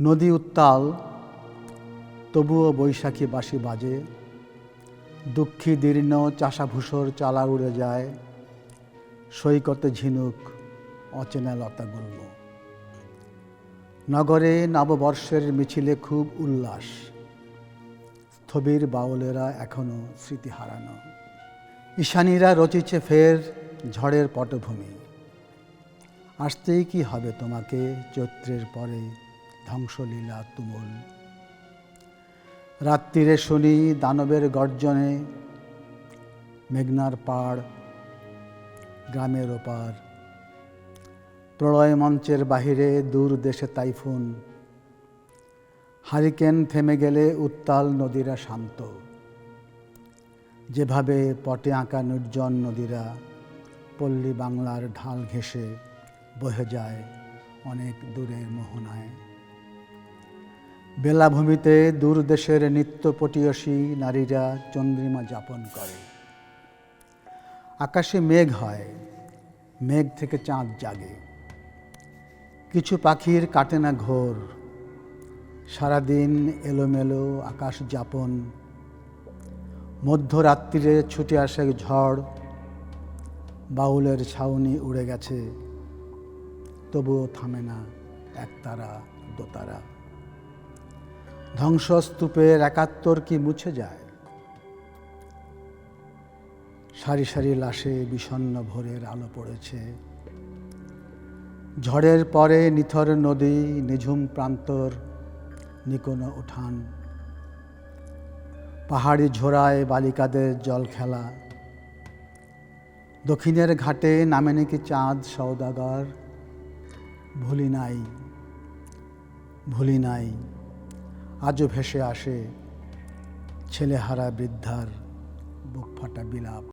নদী উত্তাল, তবুও বৈশাখী বাঁশি বাজে। দুঃখী দীর্ণ চাষাভূষর চালা উড়ে যায়। সৈকতে ঝিনুক, অচেনা লতা গুল্ম। নগরে নববর্ষের মিছিলে খুব উল্লাস। স্থবির বাউলেরা এখনও স্মৃতি হারানো। ঈশানীরা রচিছে ফের ঝড়ের পটভূমি। আসতেই কি হবে তোমাকে চৈত্রের পরে? ধ্বংসলীলা তুমুল। রাত্রিরে শুনি দানবের গর্জনে মেঘনার পাড়, গ্রামের ওপার। প্রলয় মঞ্চের বাহিরে দূর দেশে তাইফুন। হারিকেন থেমে গেলে উত্তাল নদীরা শান্ত। যেভাবে পটে আঁকা নির্জন নদীরা, পল্লী বাংলার ঢাল ঘেঁষে বহে যায় অনেক দূরের মোহনায়। বেলাভূমিতে দূর দেশের নিত্যপটীয়সী নারীরা চন্দ্রিমা যাপন করে। আকাশে মেঘ হয়, মেঘ থেকে চাঁদ জাগে। কিছু পাখির কাটে না ঘোর, সারাদিন এলোমেলো আকাশ যাপন। মধ্যরাত্রিরে ছুটে আসে ঝড়, বাউলের ছাউনি উড়ে গেছে, তবুও থামে না একতারা দোতারা। ধ্বংসস্তূপের একাত্তর কি মুছে যায়? সারি সারি লাশে বিষণ্ণ ভোরের আলো পড়েছে। ঝড়ের পরে নিথর নদী, নিঝুম প্রান্তর, নিকোনো উঠান। পাহাড়ি ঝোড়ায় বালিকাদের জল খেলা। দক্ষিণের ঘাটে নামে নাকি চাঁদ সৌদাগর ভুলি নাই ভুলি নাই। আজও ভেসে আসে ছেলেহারা বৃদ্ধার বুক ফাটা বিলাপ।